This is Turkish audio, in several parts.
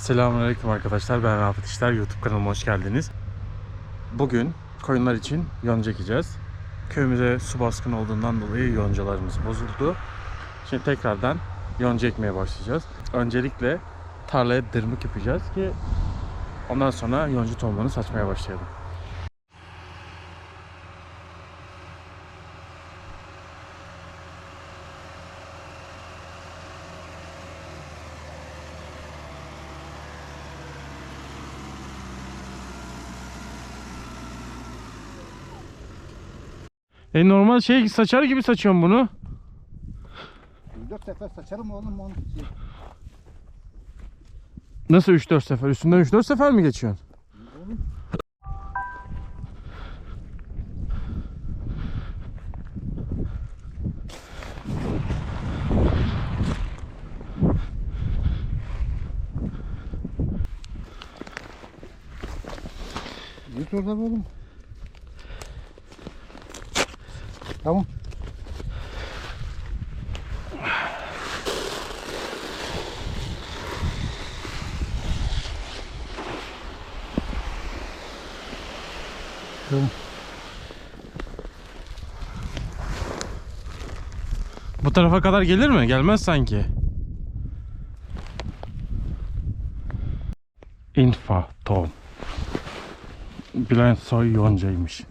Selamünaleyküm arkadaşlar. Ben Rafet İşler. YouTube kanalıma hoş geldiniz. Bugün koyunlar için yonca ekeceğiz. Köyümüze su baskını olduğundan dolayı yoncalarımız bozuldu. Şimdi tekrardan yonca ekmeye başlayacağız. Öncelikle tarlaya dırmık yapacağız ki ondan sonra yonca tohumlarını saçmaya başlayalım. E normal şey saçar gibi saçıyorum bunu. Dört sefer saçarım oğlum onu. Nasıl 3-4 sefer? Üstünden 3-4 sefer mi geçiyorsun? Yut orada be oğlum. Tamam. Bu tarafa kadar gelir mi? Gelmez sanki. Infa tohum. Bülent Soy yoncaymış.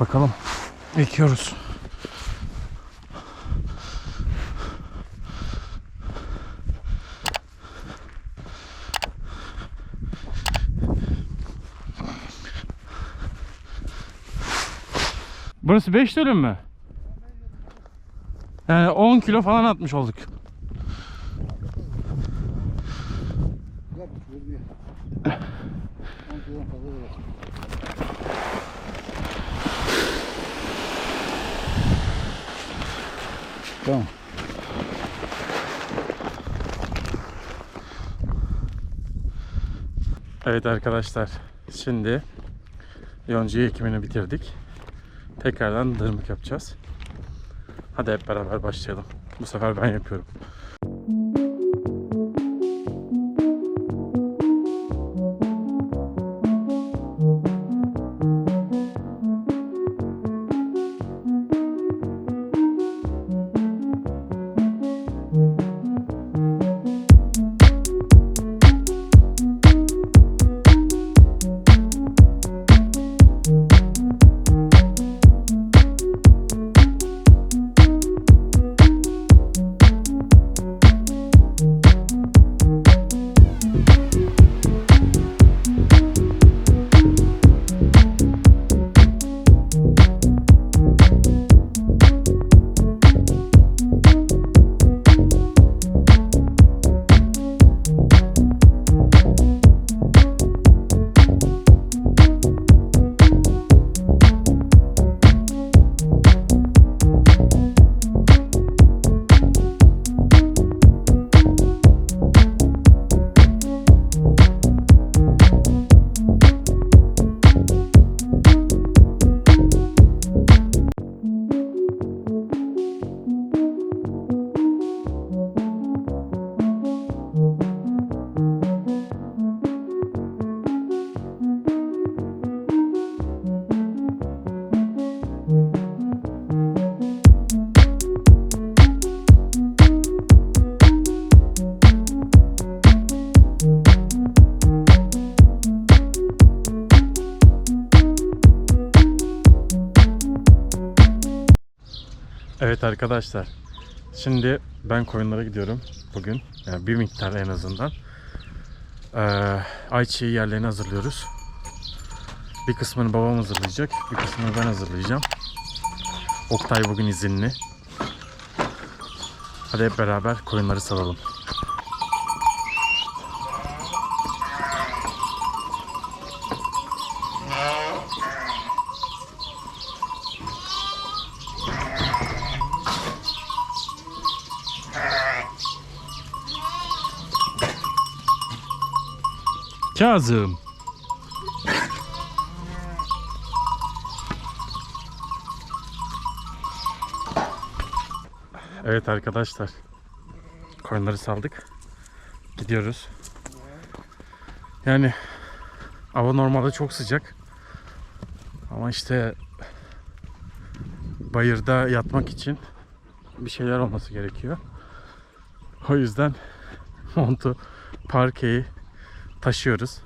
Bakalım. Ekiyoruz. Burası 5 dönüm mü? Yani 10 kilo falan atmış olduk. Tamam. Evet arkadaşlar. Şimdi yonca ekimini bitirdik. Tekrardan dırmık yapacağız. Hadi hep beraber başlayalım. Bu sefer ben yapıyorum. Evet arkadaşlar. Şimdi ben koyunlara gidiyorum bugün. Yani bir miktar en azından. Ee, ayçiçeği yerlerini hazırlıyoruz. Bir kısmını babam hazırlayacak. Bir kısmını ben hazırlayacağım. Oktay bugün izinli. Hadi hep beraber koyunları salalım. Kazım. Evet arkadaşlar. Koyunları saldık. Gidiyoruz. Yani hava normalde çok sıcak. Ama işte bayırda yatmak için bir şeyler olması gerekiyor. O yüzden montu, parkeyi taşıyoruz.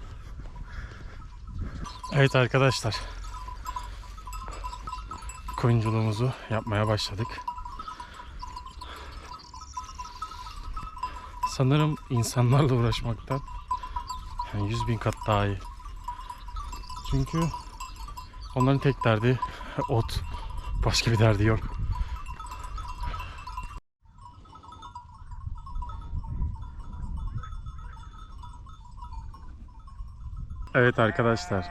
Evet arkadaşlar. Koyunculuğumuzu yapmaya başladık. Sanırım insanlarla uğraşmaktan yani 100 bin kat daha iyi. Çünkü onların tek derdi ot. Başka bir derdi yok. Evet arkadaşlar.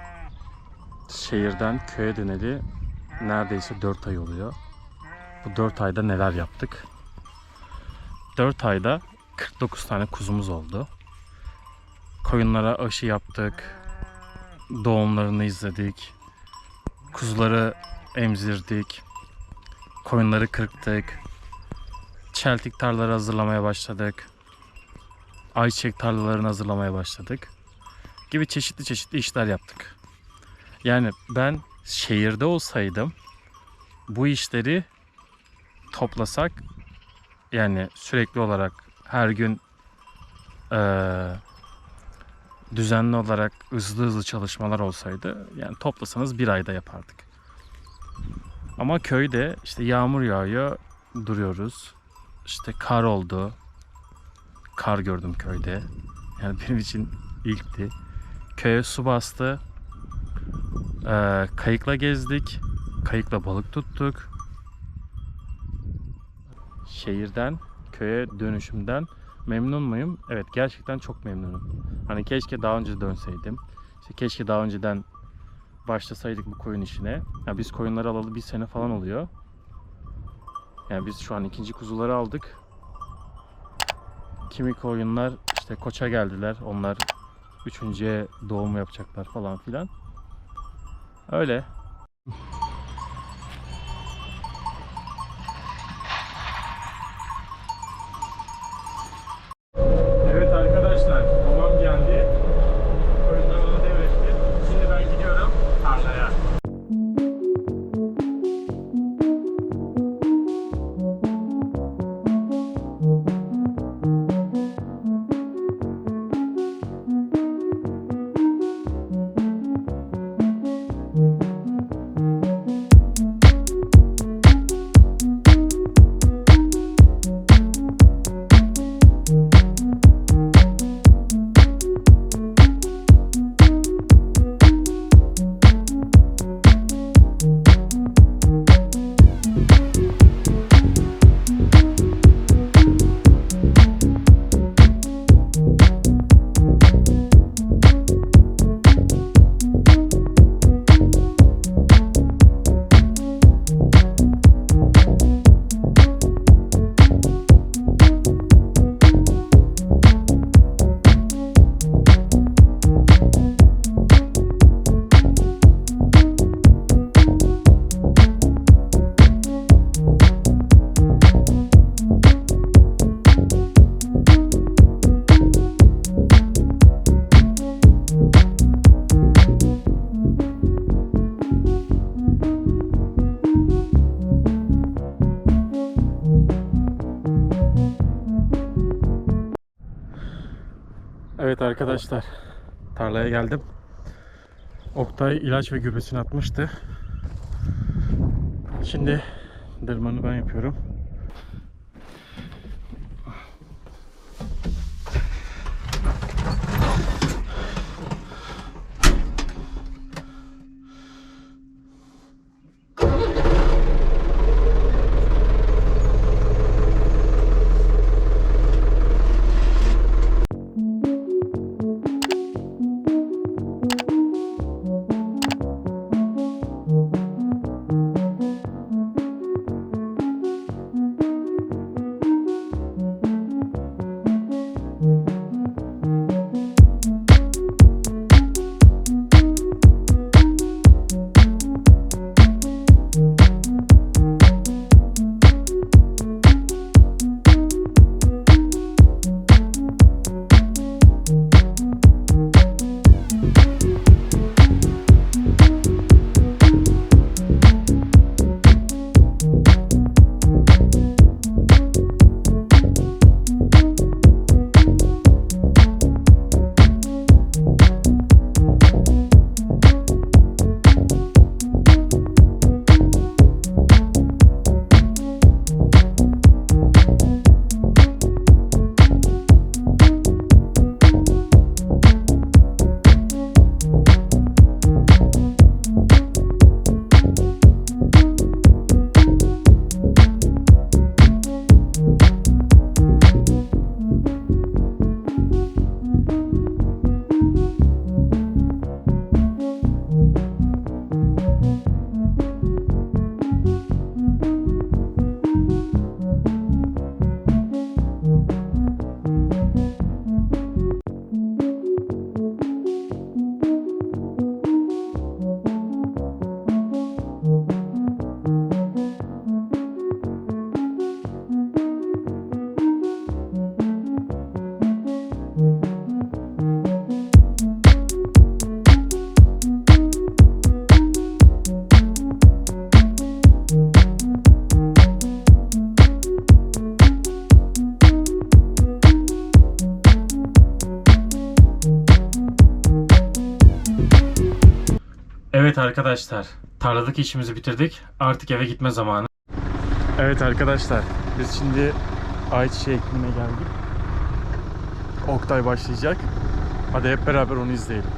Şehirden köye döneli neredeyse 4 ay oluyor. Bu 4 ayda neler yaptık? 4 ayda 49 tane kuzumuz oldu. Koyunlara aşı yaptık. Doğumlarını izledik. Kuzuları emzirdik. Koyunları kırptık. Çeltik tarlaları hazırlamaya başladık. Ayçiçek tarlalarını hazırlamaya başladık. Gibi çeşitli çeşitli işler yaptık. Yani ben şehirde olsaydım bu işleri toplasak yani sürekli olarak her gün eee, düzenli olarak hızlı hızlı çalışmalar olsaydı yani toplasanız bir ayda yapardık. Ama köyde işte yağmur yağıyor duruyoruz. İşte kar oldu. Kar gördüm köyde. Yani benim için ilkti. Köye su bastı. Ee, kayıkla gezdik. Kayıkla balık tuttuk. Şehirden köye dönüşümden memnun muyum? Evet gerçekten çok memnunum. Hani keşke daha önce dönseydim. İşte keşke daha önceden başlasaydık bu koyun işine. Ya biz koyunları alalı bir sene falan oluyor. Yani biz şu an ikinci kuzuları aldık. Kimi koyunlar işte koça geldiler. Onlar üçüncüye doğum yapacaklar falan filan. Öyle. Evet arkadaşlar tarlaya geldim. Oktay ilaç ve gübresini atmıştı. Şimdi dırmanı ben yapıyorum. Arkadaşlar, tarladaki işimizi bitirdik. Artık eve gitme zamanı. Evet arkadaşlar, biz şimdi ayçiçeği ekimine geldik. Oktay başlayacak. Hadi hep beraber onu izleyelim.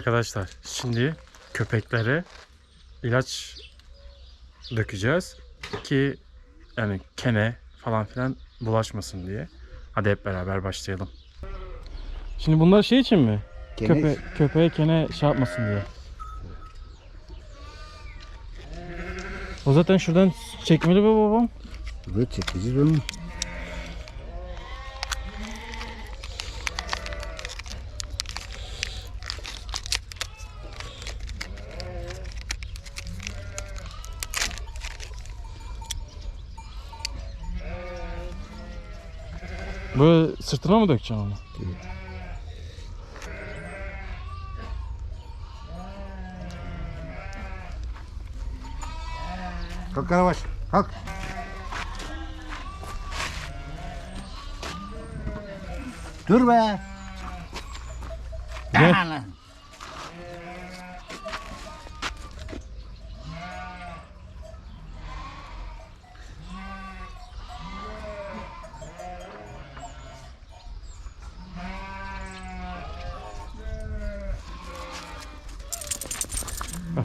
Arkadaşlar, şimdi köpeklere ilaç dökeceğiz ki yani kene falan filan bulaşmasın diye. Hadi hep beraber başlayalım. Şimdi bunlar şey için mi? Köpe köpeğe kene şey yapmasın diye. O zaten şuradan çekmeli be babam. Böyle çekeceğiz onu. Böyle sırtına mı dökeceksin onu? Kalk Karabaş. Kalk. Dur be. Gel.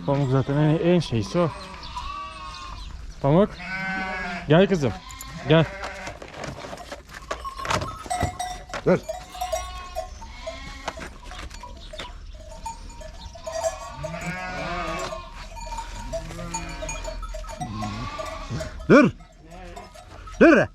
Pamuk zaten en, en şeysi o. Pamuk. Gel kızım. Gel. Dur. Dur. Dur.